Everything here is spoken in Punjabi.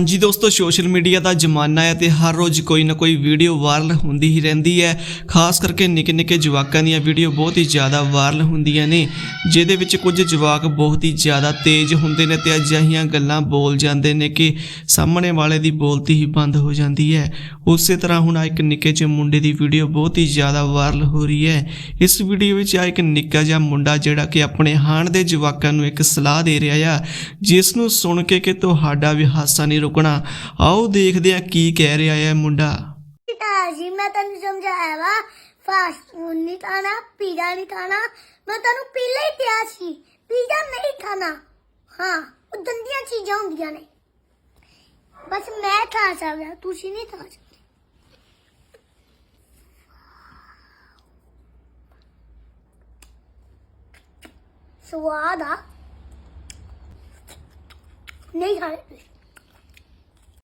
ਹਾਂਜੀ ਦੋਸਤੋ, ਸੋਸ਼ਲ ਮੀਡੀਆ ਦਾ ਜ਼ਮਾਨਾ ਹੈ ਤੇ ਹਰ ਰੋਜ਼ ਕੋਈ ਨਾ ਕੋਈ ਵੀਡੀਓ ਵਾਇਰਲ ਹੁੰਦੀ ਹੀ ਰਹਿੰਦੀ ਹੈ। ਖਾਸ ਕਰਕੇ ਨਿੱਕੇ ਨਿੱਕੇ ਜਵਾਕਾਂ ਦੀਆਂ ਵੀਡੀਓ ਬਹੁਤ ਹੀ ਜ਼ਿਆਦਾ ਵਾਇਰਲ ਹੁੰਦੀਆਂ ਨੇ, ਜਿਹਦੇ ਵਿੱਚ ਕੁਝ ਜਵਾਕ ਬਹੁਤ ਹੀ ਜ਼ਿਆਦਾ ਤੇਜ਼ ਹੁੰਦੇ ਨੇ ਤੇ ਅਜਿਹੀਆਂ ਗੱਲਾਂ ਬੋਲ ਜਾਂਦੇ ਨੇ ਕਿ ਸਾਹਮਣੇ ਵਾਲੇ ਦੀ ਬੋਲਤੀ ਹੀ ਬੰਦ ਹੋ ਜਾਂਦੀ ਹੈ। ਉਸੇ ਤਰ੍ਹਾਂ ਹੁਣ ਆਹ ਇੱਕ ਨਿੱਕੇ ਜਿਹੇ ਮੁੰਡੇ ਦੀ ਵੀਡੀਓ ਬਹੁਤ ਹੀ ਜ਼ਿਆਦਾ ਵਾਇਰਲ ਹੋ ਰਹੀ ਹੈ। ਇਸ ਵੀਡੀਓ ਵਿੱਚ ਆ ਇੱਕ ਨਿੱਕਾ ਜਿਹਾ ਮੁੰਡਾ ਜਿਹੜਾ ਕਿ ਆਪਣੇ ਹਾਣ ਦੇ ਜਵਾਕਾਂ ਨੂੰ ਇੱਕ ਸਲਾਹ ਦੇ ਰਿਹਾ ਆ, ਜਿਸ ਨੂੰ ਸੁਣ ਕੇ ਕਿ ਤੁਹਾਡਾ ਵੀ ਹਾਸਾ ਨਹੀਂ ਰੁਕਣਾ। ਆਓ ਦੇਖਦੇ ਆ ਕੀ ਕਹਿ ਰਿਹਾ ਹੈ ਮੁੰਡਾ। ਪਿਤਾ ਜੀ ਮੈਂ ਤੈਨੂੰ ਸਮਝਾਇਆ ਵਾ ਫਾਸਟ ਫੂਡ ਨਹੀਂ ਖਾਣਾ, ਪੀਜ਼ਾ ਨਹੀਂ ਖਾਣਾ। ਮੈਂ ਤੈਨੂੰ ਪਹਿਲਾਂ ਹੀ ਕਿਹਾ ਸੀ, ਪੀਜ਼ਾ ਨਹੀਂ ਖਾਣਾ। ਹਾਂ, ਉਹ ਗੰਦੀਆਂ ਚੀਜ਼ਾਂ ਹੁੰਦੀਆਂ ਨੇ। ਬਸ ਮੈਂ ਖਾ ਸਕਦਾ, ਤੁਸੀਂ ਨਹੀਂ ਖਾ ਸਕਦੇ। ਸਵਾਦ ਆ। ਨਹੀਂ ਖਾਣੇ